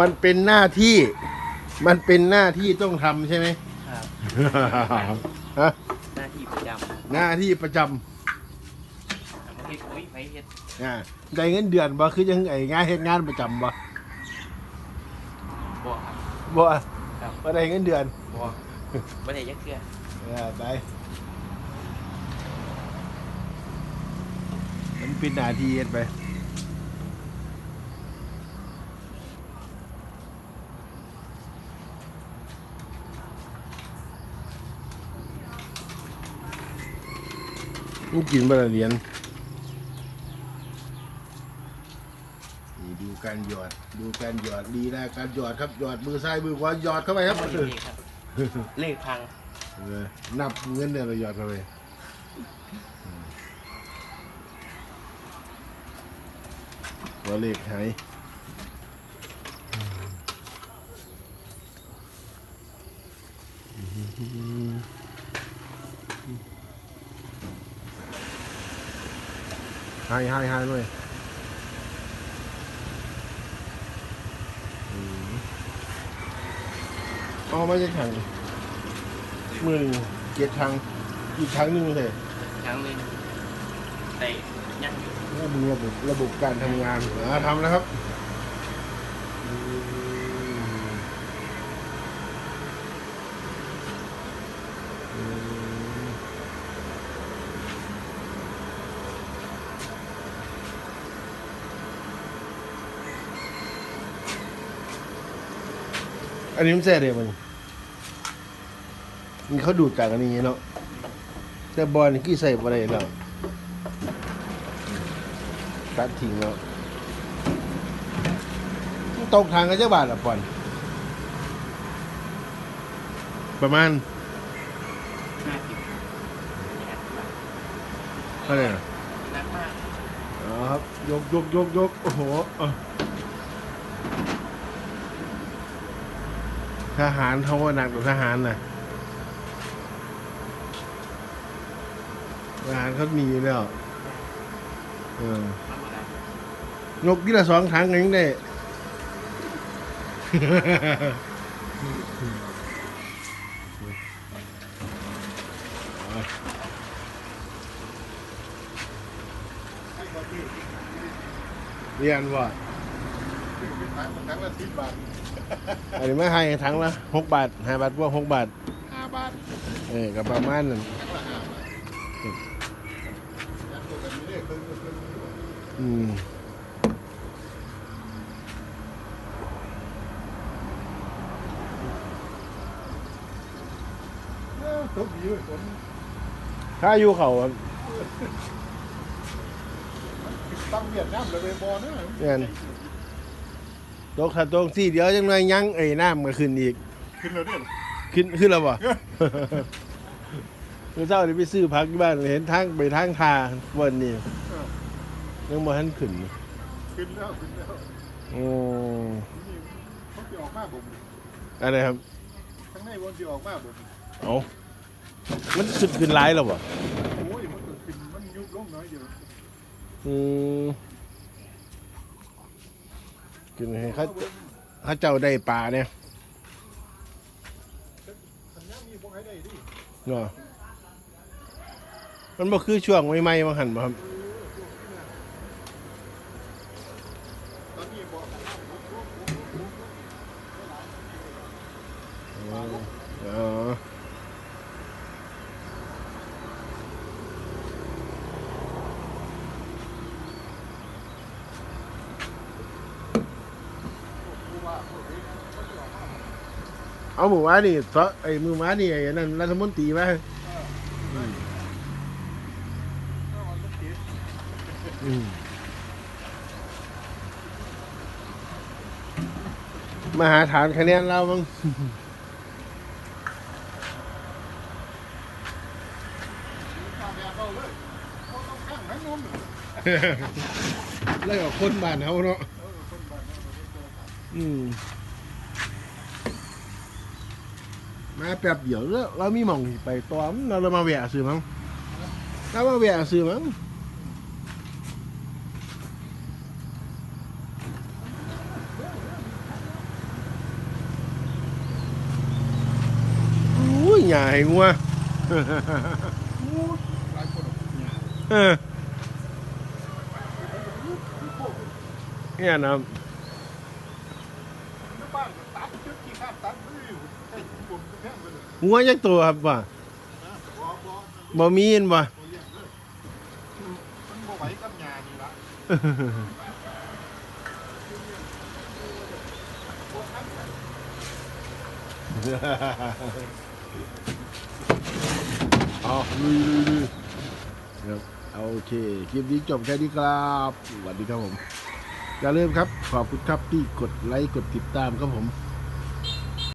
มันเป็นหน้าที่ มันเป็นหน้าที่ต้องทำใช่ไหม ครับ ฮะหน้าที่ประจำหน้าที่ประจทำเฮ็ดโอ้ยไปเฮ็ดำอ่าได้เงินเดือนบ่คือยังไงงานเฮ็ดงานประจำบ่บ่ครับ บ่ครับบ่ได้เงินเดือนบ่บ่ได้ยักเทื่อเออได้มันเป็นหน้าที่เฮ็ดไป มึงกินบ่ละเหรียญนี่ดูการหยอด ดูการหยอดดีนะการหยอดครับหยอดมือซ้ายมือขวาหยอดเข้าไปครับเลขครับ เลขพังเออนับเงินเนี่ยเราหยอดเข้าไปตัวเลขหายหา ยหายหายด้วยอืมเอามาจากถังมือหนึ่งเจ็ดถังอีกถังหนึ่งเลยครั้งหนึงแต่ยังอยู่นี่มึงระบบระบบการทำงานอ่าทำแล้วครับ อันนี้มันแซ่เดียวมันนี่เขาดูดจากอันนี้เนาะแต่บอลนี่กี่ใส่อะไรแล้วตัดทิ้งแล้วตกทางกันเจ้าบาทละปอนประมาณห้าสิบเท่าไหร่นะหนักมากอ๋อครับ ยกยกยกยกโอ้โหอะ ทหารเขาว่าหนักกว่าทหารนะทหารเขาหนีแล้วเออธรรมดายกที่ละสองถังยังได้ เรียนว่าทั้งละสิบบาท อันนี้ไม่ให้ถังละหกบาทห้าบาทพวกหกบาทห้าบาทเออกับประมาณนั้นทั้งละห้าบาทยัดตัวกันนี่เลยเพิ่มเพิ่มเพิ่มอืมเออตกดีเลยฝนถ้าอยู่เขาอะตั้งเวียดนามเลยไปบอลนะเรียน ตกถ้าตกสี่เดียวจังเลยยังเอ้ยน้ำก็ขึ้นอีก ขึ้นแล้วเนี่ยขึ้นขึ้นแล้วบ่ เมื่อเช้านี่ไปซื้อพักที่บ้านเห็นทางไปทางทาวันนี้ยังบ่ทันขึ้นขึ้นแล้วขึ้นแล้วโอ้นี่เขาจะออกมาบ่มอะไรครับทั้งในวันจะออกมาบ่มเอามันขึ้นขึ้นหลายแล้วบ่โอ้ยมันก็ขึ้นมันยุบลงน้อยเดียวอืม ขึ้นให้เขาเขาเจ้าได้ปลาเนี่ยสัญญาณมีพวกให้ได้ดิเนาะมันบ่คือช่วงใหม่ๆมาหันบ่ครับตอนนี้บอ เอาหมู่ว้านี่ซะไอ้มือม้านี่ไอ้นั่นรัฐมนตรีมาอืมมาหาฐานคะแนนเรามั้างเลยเขาต้องข้างทั้งนู้นแล้วก็คนบ้านเขาเนาะอืม มาแป๊บเดียวแล้วเรามีหม่องไปตอมเราเรามาแหวะซื้อมั้งเรามาแหวะซื้อมั้งอู้ยใหญ่งัวเนี่ยนะบ้าน้ข้ งัวยักตัวครับว่านะบอบอบ่มีเห็นบ่มันบ่ไหวกับยานี่ละเอาลุยลุยลุยครับโอเค คลิปนี้จบแค่นี้ครับสวัสดีครับผม อย่าลืมครับ ขอบคุณครับที่กดไลค์ กดติดตามครับผม